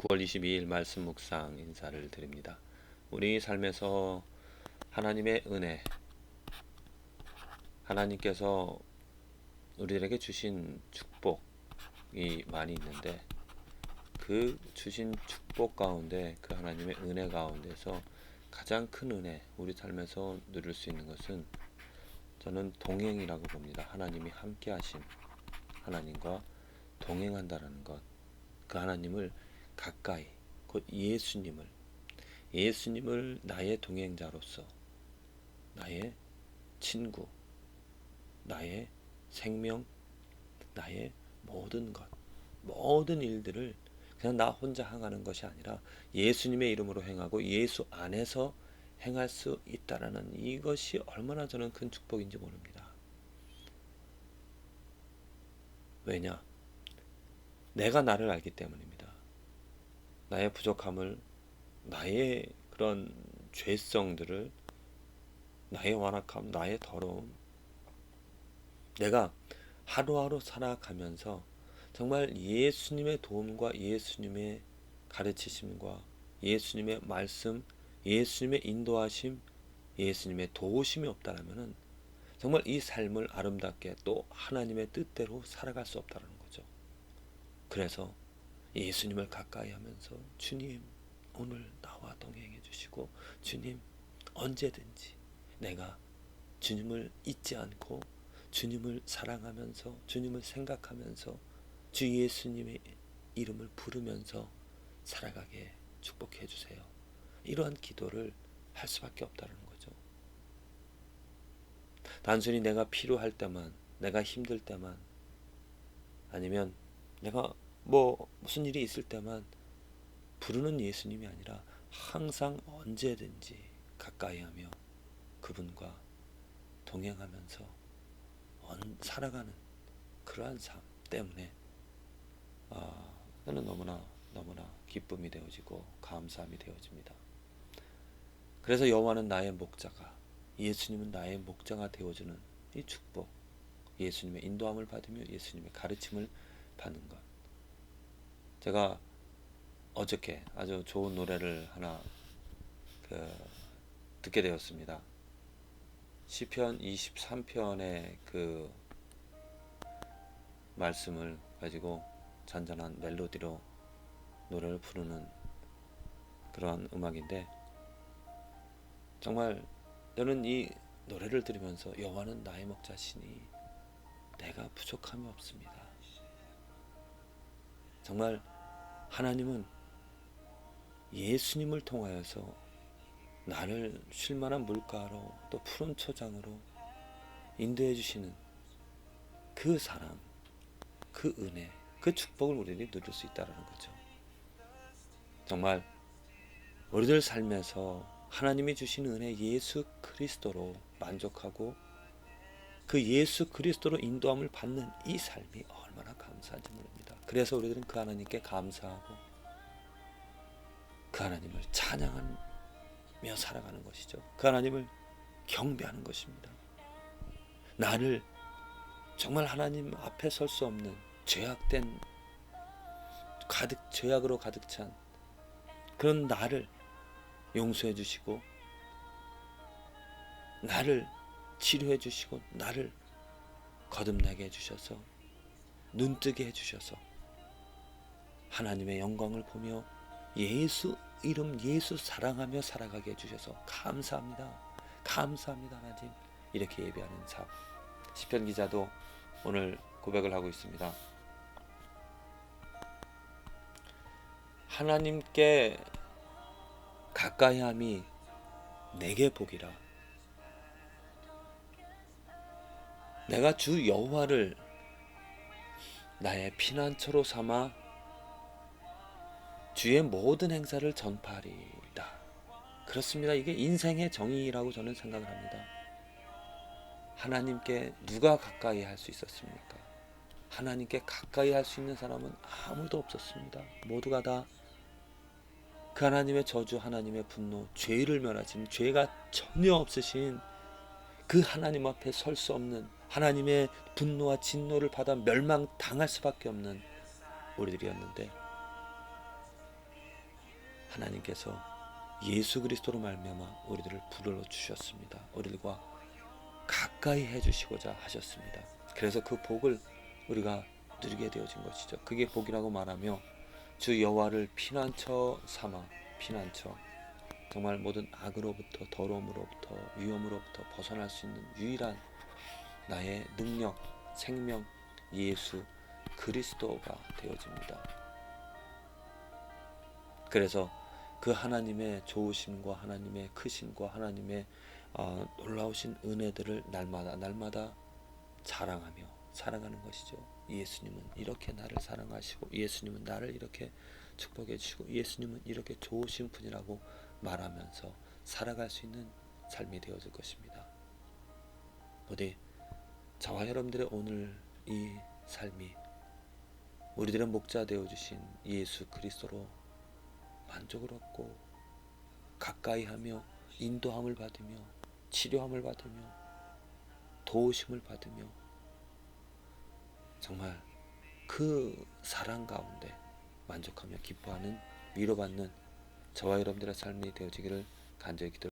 9월 22일 말씀 묵상 인사를 드립니다. 우리 삶에서 하나님의 은혜, 하나님께서 우리들에게 주신 축복이 많이 있는데 그 주신 축복 가운데 그 하나님의 은혜 가운데서 가장 큰 은혜 우리 삶에서 누릴 수 있는 것은 저는 동행이라고 봅니다. 하나님이 함께 하심 하나님과 동행한다라는 것. 그 하나님을 가까이 곧 예수님을 예수님을 나의 동행자로서 나의 친구 나의 생명 나의 모든 것 모든 일들을 그냥 나 혼자 행하는 것이 아니라 예수님의 이름으로 행하고 예수 안에서 행할 수 있다라는 이것이 얼마나 저는 큰 축복인지 모릅니다. 왜냐? 내가 나를 알기 때문입니다. 나의 부족함을, 나의 그런 죄성들을, 나의 완악함, 나의 더러움, 내가 하루하루 살아가면서 정말 예수님의 도움과 예수님의 가르치심과 예수님의 말씀, 예수님의 인도하심, 예수님의 도우심이 없다라면은 정말 이 삶을 아름답게 또 하나님의 뜻대로 살아갈 수 없다는 거죠. 그래서 예수님을 가까이 하면서 주님 오늘 나와 동행해 주시고 주님 언제든지 내가 주님을 잊지 않고 주님을 사랑하면서 주님을 생각하면서 주 예수님의 이름을 부르면서 살아가게 축복해 주세요. 이러한 기도를 할 수밖에 없다는 거죠. 단순히 내가 필요할 때만, 내가 힘들 때만, 아니면 내가 뭐 무슨 일이 있을 때만 부르는 예수님이 아니라 항상 언제든지 가까이 하며 그분과 동행하면서 살아가는 그러한 삶 때문에 아, 저는 너무나 너무나 기쁨이 되어지고 감사함이 되어집니다. 그래서 여호와는 나의 목자가 예수님은 나의 목자가 되어주는 이 축복 예수님의 인도함을 받으며 예수님의 가르침을 받는 것 제가 어저께 아주 좋은 노래를 하나 그 듣게 되었습니다. 시편 23편의 그 말씀을 가지고 잔잔한 멜로디로 노래를 부르는 그러한 음악인데 정말 저는 이 노래를 들으면서 여호와는 나의 목자시니 내가 부족함이 없습니다. 정말 하나님은 예수님을 통하여서 나를 쉴 만한 물가로 또 푸른 초장으로 인도해 주시는 그 사랑, 그 은혜, 그 축복을 우리들이 누릴 수 있다는 거죠. 정말 우리들 삶에서 하나님이 주신 은혜 예수 그리스도로 만족하고 그 예수 그리스도로 인도함을 받는 이 삶이 얼마나 감사한지 모릅니다. 그래서 우리들은 그 하나님께 감사하고 그 하나님을 찬양하며 살아가는 것이죠. 그 하나님을 경배하는 것입니다. 나를 정말 하나님 앞에 설 수 없는 죄악된 가득 죄악으로 가득 찬 그런 나를 용서해 주시고 나를 치료해 주시고 나를 거듭나게 해 주셔서 눈뜨게 해 주셔서 하나님의 영광을 보며 예수 이름 예수 사랑하며 살아가게 해 주셔서 감사합니다. 감사합니다 하나님. 이렇게 예배하는 삶. 시편 기자도 오늘 고백을 하고 있습니다. 하나님께 가까이함이 내게 복이라. 내가 주 여호와를 나의 피난처로 삼아 주의 모든 행사를 전파하리다. 그렇습니다. 이게 인생의 정의라고 저는 생각을 합니다. 하나님께 누가 가까이 할 수 있었습니까? 하나님께 가까이 할 수 있는 사람은 아무도 없었습니다. 모두가 다 그 하나님의 저주, 하나님의 분노, 죄를 멸하신 죄가 전혀 없으신 그 하나님 앞에 설 수 없는 하나님의 분노와 진노를 받아 멸망당할 수밖에 없는 우리들이었는데 하나님께서 예수 그리스도로 말미암아 우리들을 불러 주셨습니다. 우리들과 가까이 해 주시고자 하셨습니다. 그래서 그 복을 우리가 누리게 되어진 것이죠. 그게 복이라고 말하며 주 여호와를 피난처 삼아 피난처 정말 모든 악으로부터 더러움으로부터 위험으로부터 벗어날 수 있는 유일한 나의 능력, 생명, 예수 그리스도가 되어집니다. 그래서 그 하나님의 좋으심과 하나님의 크심과 하나님의 어, 놀라우신 은혜들을 날마다 날마다 자랑하며 사랑하는 것이죠. 예수님은 이렇게 나를 사랑하시고 예수님은 나를 이렇게 축복해 주시고 예수님은 이렇게 좋으신 분이라고 말하면서 살아갈 수 있는 삶이 되어질 것입니다. 부디 저와 여러분들의 오늘 이 삶이 우리들의 목자 되어 주신 예수 그리스도로 만족을 얻고 가까이 하며 인도함을 받으며 치료함을 받으며 도우심을 받으며 정말 그 사랑 가운데 만족하며 기뻐하는 위로받는 저와 여러분들의 삶이 되어지기를 간절히 기도